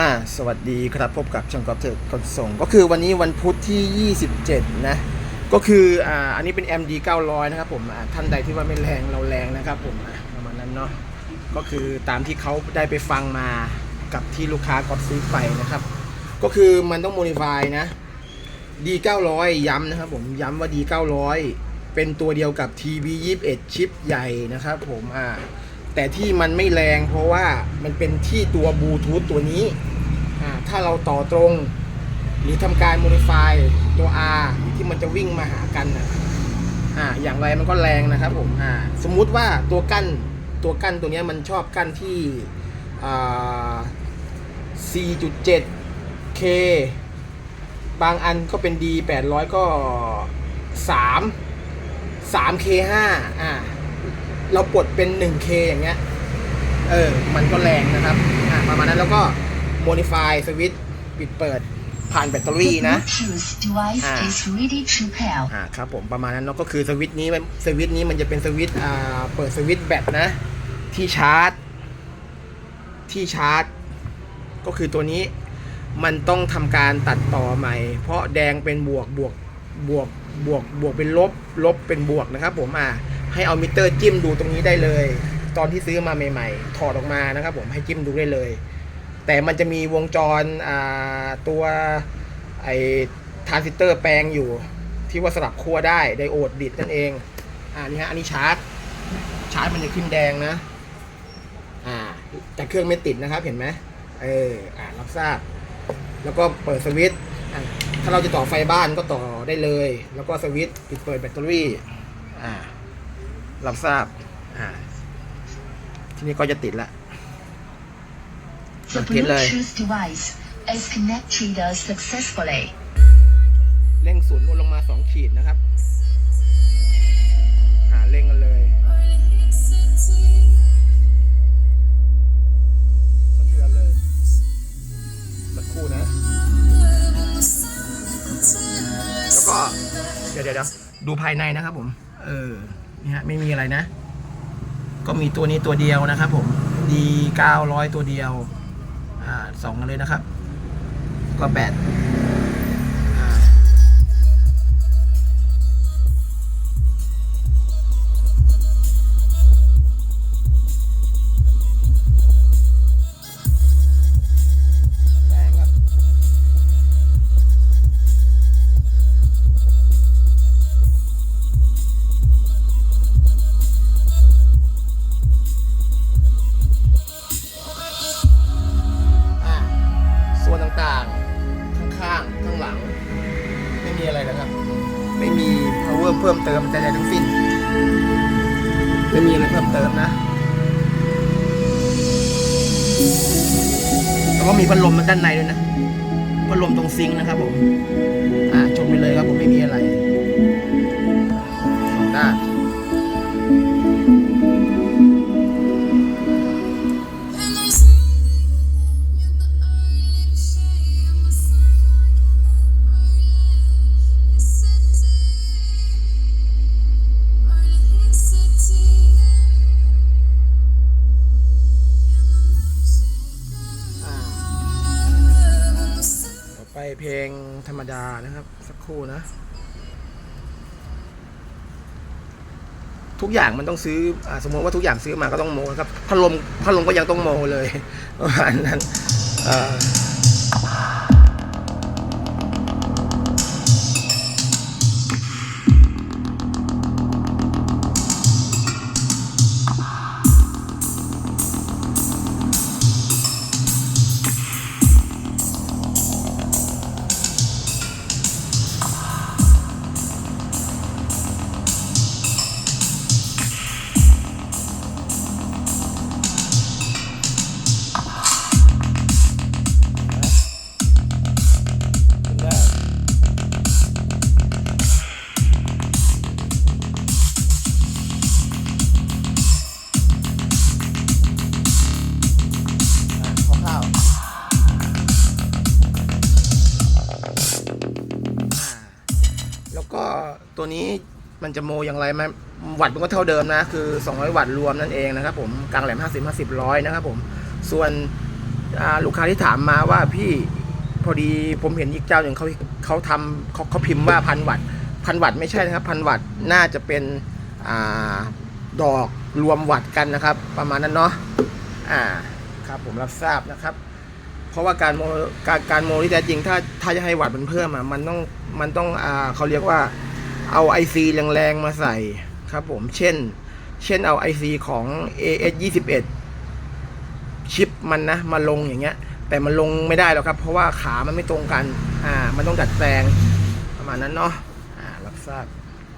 อ่าสวัสดีครับพบกับช่างกอล์ฟเทคขนส่ง ก็คือวันนี้วันพุธที่ 27 นะ ก็คืออ่าอันนี้เป็น MD 900 นะครับผมอ่าท่านใดที่ว่าไม่แรงเราแรงนะครับผมอะประมาณนั้นเนาะก็คือตามที่เขาได้ไปฟังมากับที่ลูกค้ากดซื้อไปนะครับ ก็คือมันต้องโมดิฟายนะ D 900ย้ำนะครับผมย้ำว่า D 900เป็นตัวเดียวกับ TB 21ชิปใหญ่นะครับผมอ่าแต่ที่มันไม่แรงเพราะว่ามันเป็นที่ตัวบลูทูธตัวนี้ ถ้าเราต่อตรง หรือทำการ modify ตัว R ที่มันจะวิ่งมาหากันอะอ่าอย่างไรมันก็แรงนะครับผมอ่าสมมุติว่าตัวกั้นตัวกั้นตัวนี้มันชอบกั้นที่อ่า 4.7K บางอันก็เป็น D 800 ก็ 3 3K5 อ่าเราปลดเป็น 1K อย่างเงี้ย เออ มันก็แรงนะครับ อ่าประมาณนั้นแล้วก็ modify สวิตช์ปิดเปิดผ่านแบตเตอรี่ The นะ Bluetooth device Ah. is ready to pair. อ่าครับผมประมาณนั้นเนาะก็คือสวิตช์นี้มันสวิตช์นี้มันจะเป็นสวิตช์อ่าเปิดสวิตช์แบตนะ ที่ชาร์จ ที่ชาร์จ ก็คือตัวนี้มันต้องทำการตัดต่อใหม่ เพราะแดงเป็นบวกบวกบวกบวกบวกเป็นลบ ลบเป็นบวกนะครับ ผมอ่าให้เอามิเตอร์จิ้มดูตรงนี้ได้เลย ตอนที่ซื้อมาใหม่ ๆ ถอดออกมานะครับ ผมให้จิ้มดูได้เลย แต่มันจะมีวงจรตัวไอทรานซิสเตอร์แปลงอยู่ ที่ว่าสลับขั้วได้ไดโอดดิดนั่นเองอ่านี่ฮะอันนี้ชาร์จ ชาร์จมันจะขึ้นแดงนะอ่าแต่เครื่องไม่ติดนะครับเห็นไหมเอออ่ารับทราบ แล้วก็เปิดสวิตช์ถ้าเราจะต่อไฟบ้านก็ต่อได้เลย แล้วก็สวิตช์ปิดเปิดแบตเตอรี่อ่ารับทราบอ่าทีนี้ก็จะติดละ The Okay, like- Bluetooth device is connected successfully. เร่งศูนย์ลดลงมาสองขีดนะครับอ่าเร่งกันเลย สะเทือนเลย สักครู่นะ แล้วก็เดี๋ยวเดี๋ยวเดี๋ยวดูภายในนะครับผม เออ นี่ฮะ ไม่มีอะไรนะ ก็มีตัวนี้ตัวเดียวนะครับผม D 900 ตัวเดียว อ่าสองกันเลยนะครับ ก็แปด หลัง ไม่มีอะไรนะครับ ไม่มี power เพิ่มเติมใดๆทั้งสิ้น ไม่มีอะไรเพิ่มเติมนะ แล้วก็มีพัดลมมันด้านในด้วยนะ พัดลมตรงซิงค์นะครับผม อ่าชมไปเลยครับ เพลงธรรมดานะครับ สักครู่นะ ทุกอย่างมันต้องซื้ออสมมติว่าทุกอย่างซื้อมาก็ต้องโมครับพัดลมพัดลมก็ยังต้องโมเลยประมาณนั้น ตัวนี้มันจะโมอย่างไรไหมวัตต์มันก็เท่าเดิมนะ คือ 200 วัตต์รวมนั่นเองนะครับผมกลางแหลม 50 50 100 นะครับผม ส่วนลูกค้าที่ถามมาว่าพี่พอดีผมเห็นอีกเจ้าหนึ่งเขาเขาทำเขาเขาพิมพ์ว่าพันวัตต์พันวัตต์ไม่ใช่นะครับพันวัตต์น่าจะเป็นอดอกรวมวัตต์กันนะครับ ประมาณนั้นเนาะอ่าครับผมรับทราบนะครับ เพราะว่าการโมการการโมที่แท้จริงถ้าถ้าจะให้วัตต์มันเพิ่มอะมันต้องมันต้องอ่าเขาเรียกว่า เอาไอซีแรงๆมาใส่ครับผม เช่น เช่นเอา IC ของ AS 21ชิปมันนะ มาลงอย่างเงี้ย แต่มันลงไม่ได้หรอกครับ เพราะว่าขามันไม่ตรงกัน อ่า มันต้องดัดแปลงประมาณนั้นเนาะ อ่า รับทราบ